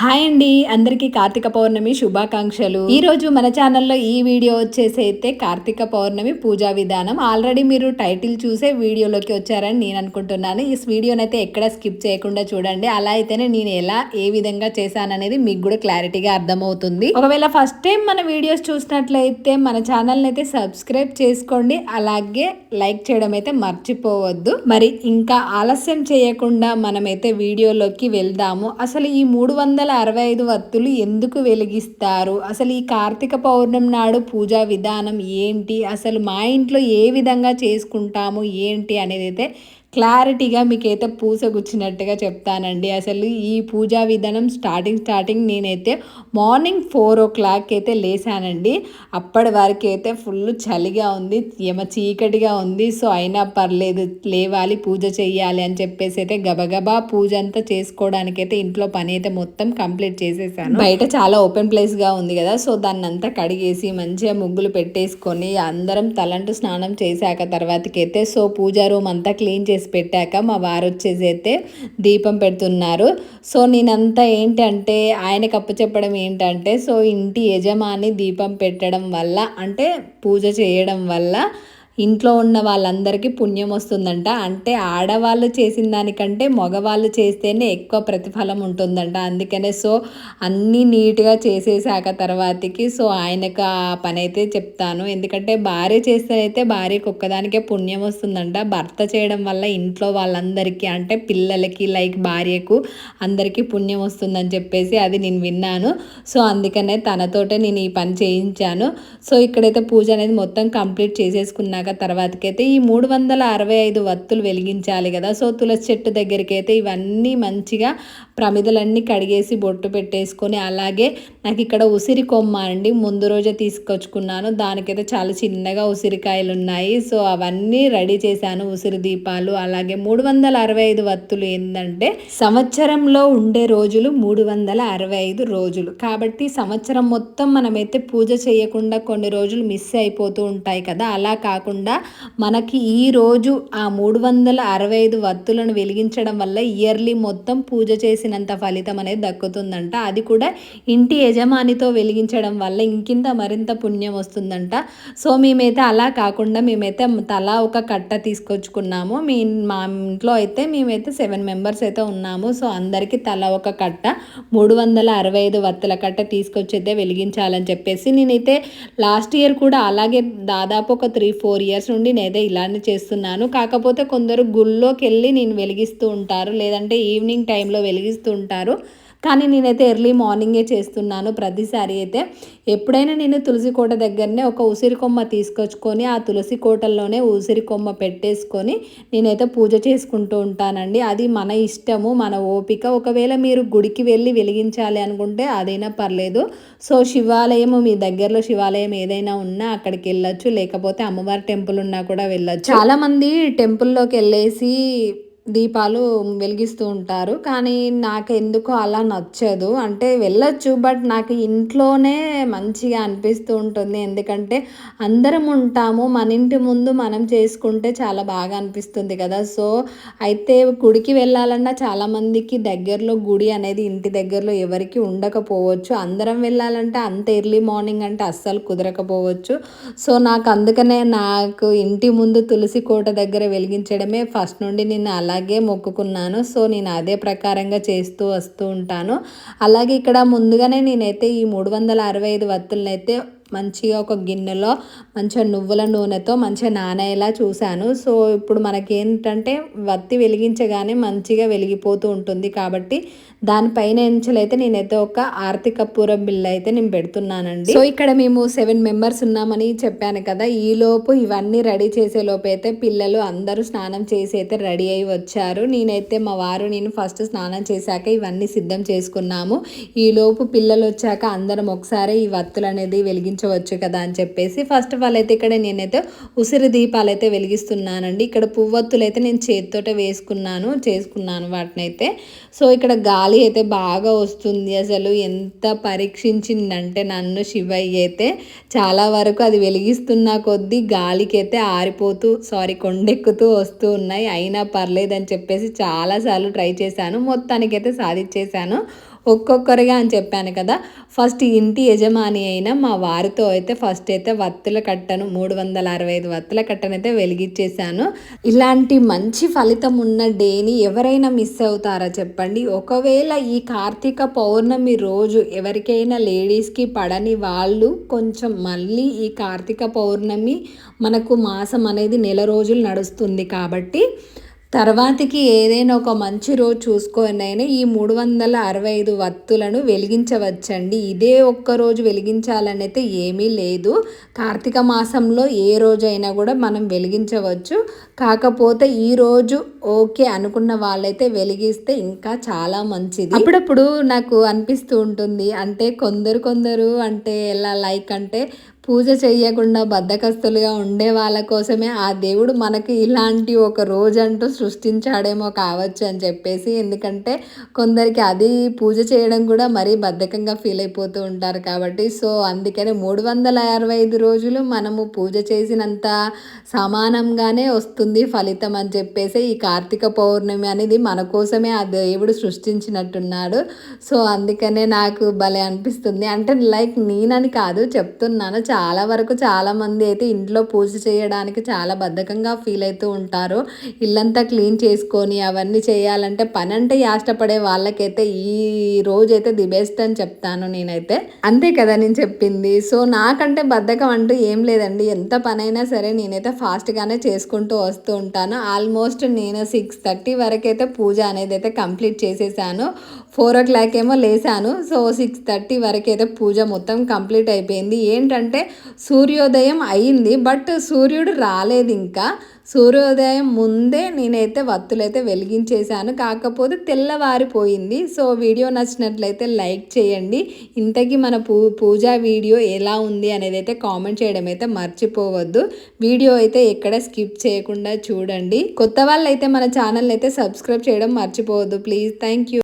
Hi అండి అందరికీ కార్తీక పౌర్ణమి శుభాకాంక్షలు. ఈ రోజు మన ఛానల్లో ఈ వీడియో వచ్చేసి అయితే కార్తీక పౌర్ణమి పూజా విధానం. ఆల్రెడీ మీరు టైటిల్ చూసే వీడియోలోకి వచ్చారని నేను అనుకుంటున్నాను. ఈ వీడియోనైతే అయితే ఎక్కడ స్కిప్ చేయకుండా చూడండి. అలా అయితేనే నేను ఎలా ఏ విధంగా చేశాననేది మీకు కూడా క్లారిటీగా అర్థమవుతుంది. ఒకవేళ ఫస్ట్ టైం మన వీడియోస్ చూసినట్లయితే మన ఛానల్ని అయితే సబ్స్క్రైబ్ చేసుకోండి. అలాగే లైక్ చేయడం అయితే మర్చిపోవద్దు. మరి ఇంకా ఆలస్యం చేయకుండా మనమైతే వీడియోలోకి వెళ్దాము. అసలు ఈ మూడు వందల అరవై ఐదు వత్తులు ఎందుకు వెలిగిస్తారు? అసలు ఈ కార్తీక పౌర్ణమి నాడు పూజా విధానం ఏంటి? అసలు మా ఇంట్లో ఏ విధంగా చేసుకుంటాము? ఏంటి? అనేది అయితే క్లారిటీగా మీకైతే పూసగుచ్చినట్టుగా చెప్తానండి. అసలు ఈ పూజా విధానం స్టార్టింగ్ స్టార్టింగ్ నేనైతే మార్నింగ్ ఫోర్ ఓ క్లాక్ అయితే లేసానండి. అప్పటి వరకు అయితే ఫుల్ చలిగా ఉంది ఏమ చీకటిగా ఉంది. సో అయినా పర్లేదు లేవాలి పూజ చేయాలి అని చెప్పేసి అయితే గబగబా పూజ అంతా చేసుకోవడానికి అయితే ఇంట్లో పని అయితే మొత్తం కంప్లీట్ చేసేసాను. బయట చాలా ఓపెన్ ప్లేస్గా ఉంది కదా సో దాన్ని అంతా కడిగేసి మంచిగా ముగ్గులు పెట్టేసుకొని అందరం తలంటు స్నానం చేశాక తర్వాతకైతే సో పూజా రూమ్ అంతా క్లీన్ చేసి చేసి పెట్టాక మా వారు వచ్చేసి అయితే దీపం పెడుతున్నారు. సో నేనంతా ఏంటంటే ఆయనకు అప్పచెప్పడం ఏంటంటే సో ఇంటి యజమాని దీపం పెట్టడం వల్ల అంటే పూజ చేయడం వల్ల ఇంట్లో ఉన్న వాళ్ళందరికీ పుణ్యం వస్తుందంట. అంటే ఆడవాళ్ళు చేసిన దానికంటే మగవాళ్ళు చేస్తేనే ఎక్కువ ప్రతిఫలం ఉంటుందంట. అందుకనే సో అన్నీ నీట్గా చేసేసాక తర్వాతకి సో ఆయనకు ఆ పని అయితే చెప్తాను. ఎందుకంటే భార్య చేస్తేనైతే భార్యకు ఒక్కదానికే పుణ్యం వస్తుందంట. భర్త చేయడం వల్ల ఇంట్లో వాళ్ళందరికీ అంటే పిల్లలకి లైక్ భార్యకు అందరికీ పుణ్యం వస్తుందని చెప్పేసి అది నేను విన్నాను. సో అందుకనే తనతోటే నేను ఈ పని చేయించాను. సో ఇక్కడైతే పూజ అనేది మొత్తం కంప్లీట్ చేసేసుకున్నాక అయిపోయాక తర్వాతకైతే ఈ మూడు వందల అరవై ఐదు వత్తులు వెలిగించాలి కదా. సో తులసి చెట్టు దగ్గరికి అయితే ఇవన్నీ మంచిగా ప్రమిదలన్నీ కడిగేసి బొట్టు పెట్టేసుకొని అలాగే నాకు ఇక్కడ ఉసిరి కొమ్మ అండి ముందు రోజే తీసుకొచ్చుకున్నాను. దానికైతే చాలా చిన్నగా ఉసిరికాయలు ఉన్నాయి సో అవన్నీ రెడీ చేశాను ఉసిరి దీపాలు. అలాగే మూడు వందల అరవై ఐదు వత్తులు ఏంటంటే సంవత్సరంలో ఉండే రోజులు మూడు వందల అరవై ఐదు రోజులు. కాబట్టి సంవత్సరం మొత్తం మనమైతే పూజ చేయకుండా కొన్ని రోజులు మిస్ అయిపోతూ ఉంటాయి కదా. అలా కాకుండా కాకుండా మనకి ఈరోజు ఆ మూడు వందల అరవై ఐదు వత్తులను వెలిగించడం వల్ల ఇయర్లీ మొత్తం పూజ చేసినంత ఫలితం అనేది దక్కుతుందంట. అది కూడా ఇంటి యజమానితో వెలిగించడం వల్ల ఇంకింత మరింత పుణ్యం వస్తుందంట. సో మేమైతే అలా కాకుండా మేమైతే తలా ఒక కట్ట తీసుకొచ్చుకున్నాము. మీ మా ఇంట్లో అయితే మేమైతే సెవెన్ మెంబర్స్ అయితే ఉన్నాము. సో అందరికీ తల ఒక కట్ట మూడు వందల అరవై ఐదు వత్తుల కట్ట తీసుకొచ్చి అయితే వెలిగించాలని చెప్పేసి నేనైతే లాస్ట్ ఇయర్ కూడా అలాగే దాదాపు ఒక త్రీ ఫోర్ ఇయర్స్ నుండి నేనైతే ఇలానే చేస్తున్నాను. కాకపోతే కొందరు గుళ్ళోకి వెళ్ళి నేను వెలిగిస్తూ ఉంటారు. లేదంటే ఈవినింగ్ టైంలో వెలిగిస్తూ ఉంటారు. కానీ నేనైతే ఎర్లీ మార్నింగే చేస్తున్నాను. ప్రతిసారి అయితే ఎప్పుడైనా నేను తులసి కోట దగ్గరనే ఒక ఉసిరి కొమ్మ తీసుకొచ్చుకొని ఆ తులసి కోటల్లోనే ఉసిరి కొమ్మ పెట్టేసుకొని నేనైతే పూజ చేసుకుంటూ ఉంటానండి. అది మన ఇష్టము మన ఓపిక. ఒకవేళ మీరు గుడికి వెళ్ళి వెలిగించాలి అనుకుంటే అదైనా పర్లేదు. సో శివాలయం మీ దగ్గరలో శివాలయం ఏదైనా ఉన్నా అక్కడికి వెళ్ళొచ్చు. లేకపోతే అమ్మవారి టెంపుల్ ఉన్నా కూడా వెళ్ళొచ్చు. చాలామంది టెంపుల్లోకి వెళ్ళేసి దీపాలు వెలిగిస్తూ ఉంటారు. కానీ నాకు ఎందుకో అలా నచ్చదు. అంటే వెళ్ళొచ్చు బట్ నాకు ఇంట్లోనే మంచిగా అనిపిస్తూ ఉంటుంది. ఎందుకంటే అందరం ఉంటాము. మన ఇంటి ముందు మనం చేసుకుంటే చాలా బాగా అనిపిస్తుంది కదా. సో అయితే గుడికి వెళ్ళాలన్నా చాలామందికి దగ్గరలో గుడి అనేది ఇంటి దగ్గరలో ఎవరికి ఉండకపోవచ్చు. అందరం వెళ్ళాలంటే అంత ఎర్లీ మార్నింగ్ అంటే అస్సలు కుదరకపోవచ్చు. సో నాకు అందుకనే నాకు ఇంటి ముందు తులసి కోట దగ్గర వెలిగించడమే ఫస్ట్ నుండి నేను అలా అలాగే మొక్కుకున్నాను. సో నేను అదే ప్రకారంగా చేస్తూ వస్తూ ఉంటాను. అలాగే ఇక్కడ ముందుగానే నేనైతే ఈ మూడు వందల అరవై ఐదు వత్తులనైతే మంచిగా ఒక గిన్నెలో మంచిగా నువ్వుల నూనెతో మంచిగా నానేలా చూశాను. సో ఇప్పుడు మనకి ఏంటంటే వత్తి వెలిగించగానే మంచిగా వెలిగిపోతూ ఉంటుంది కాబట్టి దానిపైన ఎంచలైతే నేనైతే ఒక ఆర్థిక కర్పూర బిల్ అయితే నేను పెడుతున్నానండి. సో ఇక్కడ మేము సెవెన్ మెంబర్స్ ఉన్నామని చెప్పాను కదా ఈ లోపు ఇవన్నీ రెడీ చేసే లోపు అయితే పిల్లలు అందరూ స్నానం చేసి అయితే రెడీ అయి వచ్చారు. నేనైతే మా వారు నేను ఫస్ట్ స్నానం చేశాక ఇవన్నీ సిద్ధం చేసుకున్నాము. ఈ లోపు పిల్లలు వచ్చాక అందరం ఒకసారి ఈ వత్తులు అనేది వెలిగించవచ్చు కదా అని చెప్పేసి ఫస్ట్ ఆఫ్ ఆల్ అయితే ఇక్కడ నేనైతే ఉసిరి దీపాలు అయితే వెలిగిస్తున్నానండి. ఇక్కడ పువ్వొత్తులు అయితే నేను చేతితోటే వేసుకున్నాను చేసుకున్నాను వాటిని అయితే సో ఇక్కడ గాలి గాలి అయితే బాగా వస్తుంది అసలు. ఎంత పరీక్షించిందంటే నన్ను శివయ్య అయితే చాలా వరకు అది వెలిగిస్తున్న కొద్దీ గాలికైతే ఆరిపోతూ సారీ కొండెక్కుతూ వస్తూ ఉన్నాయి. అయినా పర్లేదని చెప్పేసి చాలాసార్లు ట్రై చేశాను. మొత్తానికైతే సాధించేశాను. ఒక్కొక్కరిగా అని చెప్పాను కదా. ఫస్ట్ ఇంటి యజమాని అయిన మా వారితో అయితే ఫస్ట్ అయితే వత్తుల కట్టను మూడు వందల అరవై ఐదు వత్తుల కట్టను అయితే ఇలాంటి మంచి ఫలితం ఉన్న డేని ఎవరైనా మిస్ అవుతారా చెప్పండి. ఒకవేళ ఈ కార్తీక పౌర్ణమి రోజు ఎవరికైనా లేడీస్కి పడని వాళ్ళు కొంచెం మళ్ళీ ఈ కార్తీక పౌర్ణమి మనకు మాసం అనేది నెల రోజులు నడుస్తుంది కాబట్టి తర్వాతికి ఏదైనా ఒక మంచి రోజు చూసుకొనైనా ఈ మూడు వందల అరవై ఐదు వత్తులను వెలిగించవచ్చండి. ఇదే ఒక్క రోజు వెలిగించాలని అయితే ఏమీ లేదు. కార్తీక మాసంలో ఏ రోజైనా కూడా మనం వెలిగించవచ్చు. కాకపోతే ఈ రోజు ఓకే అనుకున్న వాళ్ళైతే వెలిగిస్తే ఇంకా చాలా మంచిది. అప్పుడప్పుడు నాకు అనిపిస్తూ ఉంటుంది. అంటే కొందరు కొందరు అంటే ఎలా లైక్ అంటే పూజ చేయకుండా బద్దకస్తులుగా ఉండే వాళ్ళ కోసమే ఆ దేవుడు మనకి ఇలాంటి ఒక రోజంటూ సృష్టించాడేమో కావచ్చు అని చెప్పేసి. ఎందుకంటే కొందరికి అది పూజ చేయడం కూడా మరీ బద్ధకంగా ఫీల్ అయిపోతూ ఉంటారు కాబట్టి. సో అందుకని మూడు వందల అరవై ఐదు రోజులు మనము పూజ చేసినంత సమానంగానే వస్తుంది ఫలితం అని చెప్పేసి ఈ కార్తీక పౌర్ణమి అనేది మన కోసమే ఆ దేవుడు సృష్టించినట్టున్నాడు. సో అందుకనే నాకు భలే అనిపిస్తుంది. అంటే లైక్ నేనని కాదు చెప్తున్నాను. చాలా చాలా వరకు చాలామంది అయితే ఇంట్లో పూజ చేయడానికి చాలా బద్ధకంగా ఫీల్ అవుతూ ఉంటారు. ఇల్లంతా క్లీన్ చేసుకొని అవన్నీ చేయాలంటే పని అంటే యాష్టపడే వాళ్ళకైతే ఈ రోజైతే ది బెస్ట్ అని చెప్తాను నేనైతే. అంతే కదా నేను చెప్పింది. సో నాకంటే బద్ధకం అంటూ ఏం లేదండి. ఎంత పనైనా సరే నేనైతే ఫాస్ట్గానే చేసుకుంటూ వస్తూ ఉంటాను. ఆల్మోస్ట్ నేను సిక్స్ థర్టీ వరకైతే పూజ అనేది అయితే కంప్లీట్ చేసేసాను. ఫోర్ ఓ క్లాక్ ఏమో లేసాను. సో సిక్స్ థర్టీ వరకైతే పూజ మొత్తం కంప్లీట్ అయిపోయింది. ఏంటంటే సూర్యోదయం అయింది బట్ సూర్యుడు రాలేదు ఇంకా. సూర్యోదయం ముందే నేనైతే వత్తులైతే వెలిగించేశాను. కాకపోతే తెల్లవారిపోయింది. సో వీడియో నచ్చినట్లయితే లైక్ చేయండి. ఇంతకీ మన పూ పూజా వీడియో ఎలా ఉంది అనేది అయితే కామెంట్ చేయడం అయితే మర్చిపోవద్దు. వీడియో అయితే ఎక్కడ స్కిప్ చేయకుండా చూడండి. కొత్త వాళ్ళు అయితే మన ఛానల్ అయితే సబ్స్క్రైబ్ చేయడం మర్చిపోవద్దు. Please thank you.